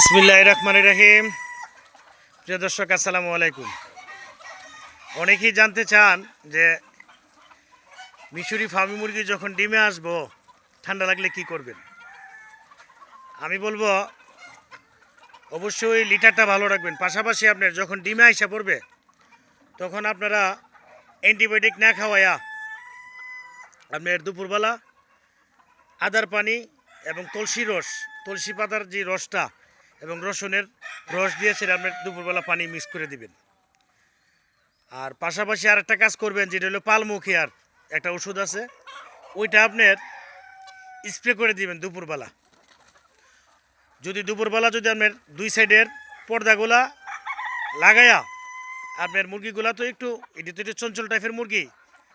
বিসমিল্লাহ রহমান রহিম। প্রিয় দর্শক, আসসালামু আলাইকুম। অনেকেই জানতে চান যে মিশরি ফার্মি মুরগি যখন ডিমে আসব, ঠান্ডা লাগলে কি করবেন? আমি বলব, অবশ্যই লিটারটা ভালো রাখবেন। পাশাপাশি আপনার যখন ডিমে আইসা পড়বে, তখন আপনারা অ্যান্টিবায়োটিক না খাওয়াইয়া আপনার দুপুরবেলা আদার পানি এবং তুলসী রস, তুলসী পাতার যে রসটা এবং রসুনের রস দিয়ে সেটা আপনার দুপুরবেলা পানি মিক্স করে দিবেন। আর পাশাপাশি আর একটা কাজ করবেন, যেটা হলো পালমুখী আর একটা ওষুধ আছে, ওইটা আপনার স্প্রে করে দিবেন দুপুরবেলা। যদি দুপুরবেলা যদি আপনার দুই সাইডের পর্দাগুলা লাগায়া আপনার মুরগিগুলা তো একটু, এটি তো একটু চঞ্চল টাইপের মুরগি,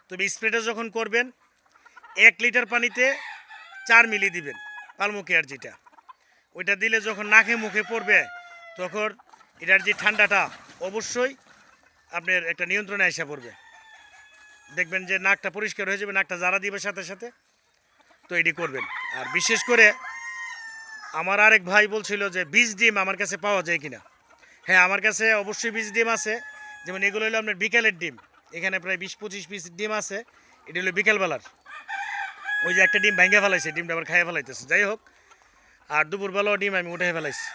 তবে স্প্রেটা যখন করবেন, এক লিটার পানিতে চার মিলি দিবেন, পালমুখী আর যেটা। ওইটা দিলে যখন নাকে মুখে পড়বে, তখন এটার যে ঠান্ডাটা অবশ্যই আপনার একটা নিয়ন্ত্রণে আসা পড়বে। দেখবেন যে নাকটা পরিষ্কার হয়ে যাবে, নাকটা জারা দিবে সাথে সাথে। তো এটি করবেন। আর বিশেষ করে আমার আরেক ভাই বলছিল যে বীজ ডিম আমার কাছে পাওয়া যায় কিনা। হ্যাঁ আমার কাছে অবশ্যই বীজ ডিম আছে। যেমন এগুলো হলো আপনার বিকেলের ডিম। এখানে প্রায় বিশ পঁচিশ পিস ডিম আছে। এটি হলো বিকেলবেলার। ওই যে একটা ডিম ভেঙে ফেলাইছে, ডিমটা আবার খাইয়ে ফেলাইতেছে। যাই হোক আর দুপুরবেলাও ডিম আমি উঠে ফেলাইছি।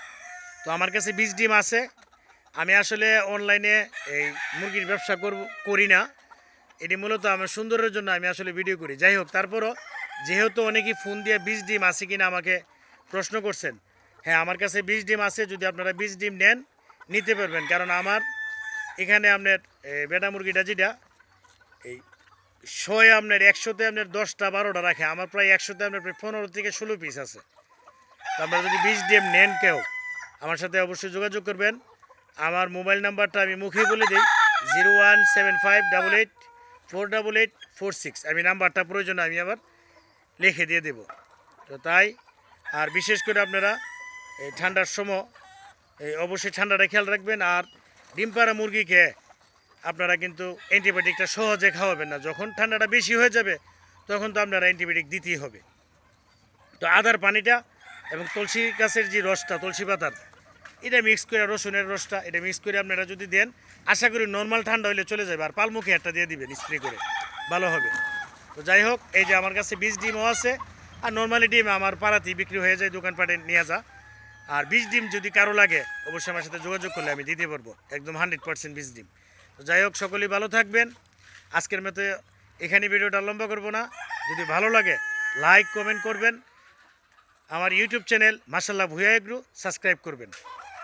তো আমার কাছে বীজ ডিম আছে। আমি আসলে অনলাইনে এই মুরগির ব্যবসা করব, করি না। এটি মূলত আমার সুন্দরের জন্য আমি আসলে ভিডিও করি। যাই হোক, তারপরও যেহেতু অনেকেই ফোন দিয়ে বীজ ডিম আছে কিনা আমাকে প্রশ্ন করছেন হ্যাঁ আমার কাছে বীজ ডিম আছে, যদি আপনারা বীজ ডিম নেন, নিতে পারবেন। কারণ আমার এখানে আপনার বেটা মুরগিটা যেটা, এই শয়ে আপনার একশোতে আপনার দশটা, বারোটা রাখে। আমার প্রায় একশোতে আপনার প্রায় পনেরো থেকে ষোলো পিস আছে। আপনারা যদি বীজ ডিম নেন কেউ, আমার সাথে অবশ্যই যোগাযোগ করবেন। আমার মোবাইল নাম্বারটা আমি মুখেই বলে দিই, zero one seven five double eight four double eight four six. আমি নাম্বারটা প্রয়োজন, আমি আবার লিখে দিয়ে দেব। তো তাই, আর বিশেষ করে আপনারা এই ঠান্ডার সময়, এই অবশ্যই ঠান্ডাটা খেয়াল রাখবেন। আর ডিম পাড়া মুরগিকে আপনারা কিন্তু অ্যান্টিবায়োটিকটা সহজে খাওয়াবেন না। যখন ঠান্ডাটা বেশি হয়ে যাবে, তখন তো আপনারা অ্যান্টিবায়োটিক দিতেই হবে। তো আদার পানিটা এবং তুলসী গাছের যে রসটা, তুলসী পাতার, এটা মিক্স করে রসুনের রসটা, এটা মিক্স করে আপনারা যদি দেন, আশা করি নর্মাল ঠান্ডা হলে চলে যাবে। আর পালমুখে একটা দিয়ে দিবেন স্প্রে করে, ভালো হবে। তো যাই হোক, এই যে আমার কাছে বীজ ডিমও আছে, আর নর্মালি ডিম আমার পাড়াতেই বিক্রি হয়ে যায়, দোকানপাটে নিয়ে যা। আর বীজ ডিম যদি কারও লাগে, অবশ্যই আমার সাথে যোগাযোগ করলে আমি দিতে পারব, একদম হান্ড্রেড পার্সেন্ট বীজ ডিম। তো যাই হোক, সকলেই ভালো থাকবেন। আজকের মতো এখানে ভিডিওটা লম্বা করব না। যদি ভালো লাগে লাইক কমেন্ট করবেন। আমার ইউটিউব চ্যানেল মাসাল্লাহ ভুয়া এগ্রু সাবস্ক্রাইব করবেন।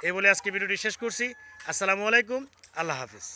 এই বলে আজকে ভিডিওটি শেষ করছি। আসসালামু আলাইকুম, আল্লাহ হাফিজ।